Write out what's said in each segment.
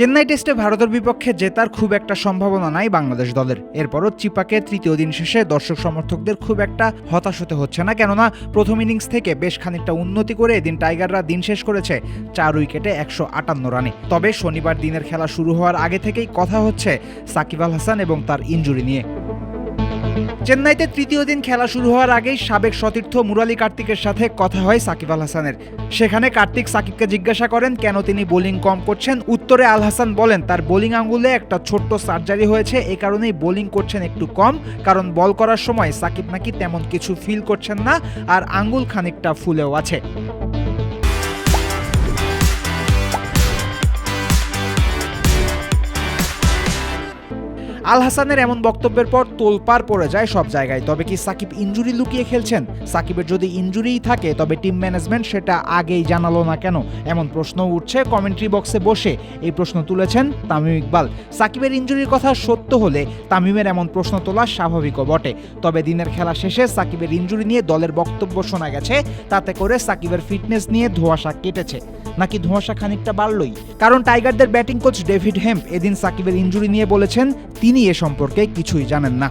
চেন্নাই টেস্টে ভারতের বিপক্ষে জেতার খুব একটা সম্ভাবনা নাই বাংলাদেশ দলের। এরপরও চিপাকে তৃতীয় দিন শেষে দর্শক সমর্থকদের খুব একটা হতাশ হতে হচ্ছে না, কেননা প্রথম ইনিংস থেকে বেশ খানিকটা উন্নতি করে এদিন টাইগাররা দিন শেষ করেছে চার উইকেটে একশো আটান্ন রানে। তবে শনিবার দিনের খেলা শুরু হওয়ার আগে থেকেই কথা হচ্ছে সাকিব আল হাসান এবং তার ইঞ্জুরি নিয়ে। চেন্নাইতে তৃতীয় দিন খেলা শুরু হওয়ার আগেই সাবেক সতীর্থ মুরালি কার্তিকের সাথে কথা হয় সাকিব আল হাসানের। সেখানে কার্তিক সাকিবকে জিজ্ঞাসা করেন, কেন তিনি বোলিং কম করছেন? উত্তরে আল হাসান বলেন, তার বোলিং আঙ্গুলে একটা ছোট্ট সার্জারি হয়েছে, এ কারণেই বোলিং করছেন একটু কম, কারণ বল করার সময় সাকিব নাকি তেমন কিছু ফিল করছেন না, আর আঙ্গুল খানিকটা ফুলেও আছে। আল হাসানের এমন বক্তব্যের পর তোলপাড় পড়ে যায় সব জায়গায়। তবে কি সাকিব ইনজুরি লুকিয়ে খেলছেন? সাকিবের যদি ইনজুরিই থাকে, তবে টিম ম্যানেজমেন্ট সেটা আগেই জানালো না কেন? এমন প্রশ্ন উঠছে কমেন্ট্রি বক্সে বসে। এই প্রশ্ন তুলেছেন তামিম ইকবাল। সাকিবের ইনজুরির কথা সত্য হলে তামিমের এমন প্রশ্ন তোলা স্বাভাবিকও বটে। তবে দিনের খেলা শেষে সাকিবের ইনজুরি নিয়ে দলের বক্তব্য শোনা গেছে, তাতে করে সাকিবের ফিটনেস নিয়ে ধোঁয়াশা কেটেছে। নাকি ধোঁয়াশা খানিকটা বাড়লই? কারণ টাইগারদের ব্যাটিং কোচ ডেভিড হেম্প এদিন সাকিবের ইঞ্জুরি নিয়ে বলেছেন, তিনি এ সম্পর্কে কিছুই জানেন না।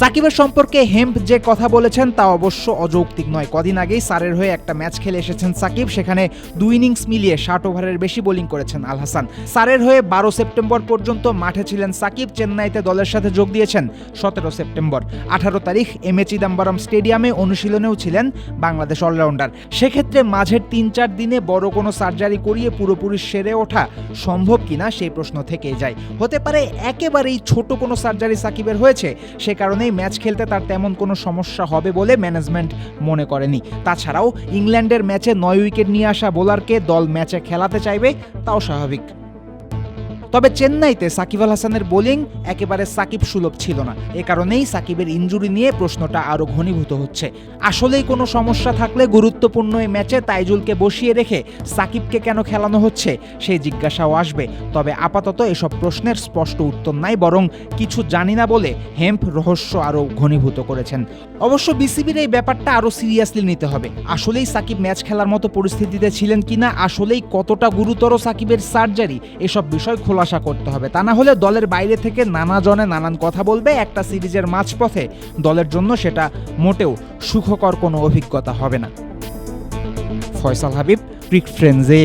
সাকিবের সম্পর্কে হেম্প যে কথা বলেছেন তা অবশ্য অযৌক্তিক নয়। কদিন আগেই সারের হয়ে একটা ম্যাচ খেলে এসেছেন সাকিব, সেখানে দুই ইনিংস মিলিয়ে ষাট ওভারের বেশি বোলিং করেছেন আল হাসান। সারের হয়ে বারো সেপ্টেম্বর পর্যন্ত মাঠে ছিলেন সাকিব, চেন্নাইতে দলের সাথে যোগ দিয়েছেন সতেরো সেপ্টেম্বর। আঠারো তারিখ এম এ চিদাম্বরম স্টেডিয়ামে অনুশীলনেও ছিলেন বাংলাদেশ অলরাউন্ডার। সেক্ষেত্রে মাঝের তিন চার দিনে বড় কোনো সার্জারি করিয়ে পুরোপুরি সেরে ওঠা সম্ভব কিনা সেই প্রশ্ন থেকেই যায়। হতে পারে একেবারেই ছোট কোনো সার্জারি সাকিবের হয়েছে, সে কারণেই ম্যাচ খেলতে তার তেমন কোনো সমস্যা হবে বলে ম্যানেজমেন্ট মনে করেনি। তাছাড়াও ইংল্যান্ডের ম্যাচে নয় উইকেট নিয়ে আসা বোলারকে দল ম্যাচে খেলাতে চাইবে, তাও স্বাভাবিক। তবে চেন্নাইতে সাকিব আল হাসানের বোলিং একেবারে সাকিব সুলভ ছিল না। এ কারণেই সাকিবের ইনজুরি নিয়ে প্রশ্নটা আরও ঘনীভূত হচ্ছে। আসলেই কোনো সমস্যা থাকলে গুরুত্বপূর্ণ এই ম্যাচে তাইজুলকে বসিয়ে রেখে সাকিবকে কেন খেলানো হচ্ছে সেই জিজ্ঞাসাও আসবে। তবে আপাতত এসব প্রশ্নের স্পষ্ট উত্তর নাই, বরং কিছু জানি না বলে হেম্প রহস্য আরও ঘনীভূত করেছেন। অবশ্য বিসিবির এই ব্যাপারটা আরও সিরিয়াসলি নিতে হবে। আসলেই সাকিব ম্যাচ খেলার মতো পরিস্থিতিতে ছিলেন কিনা, আসলেই কতটা গুরুতর সাকিবের সার্জারি, এসব বিষয় খোলাসা করতে হবে। তা না হলে দলের বাইরে থেকে নানা জনে নানান কথা বলবে একটা সিরিজের মাঝপথে। দলের জন্য সেটা মোটেও সুখকর কোনো অভিজ্ঞতা হবে না। ফয়সাল হাবিব, ক্রিক ফ্রেন্ডসে।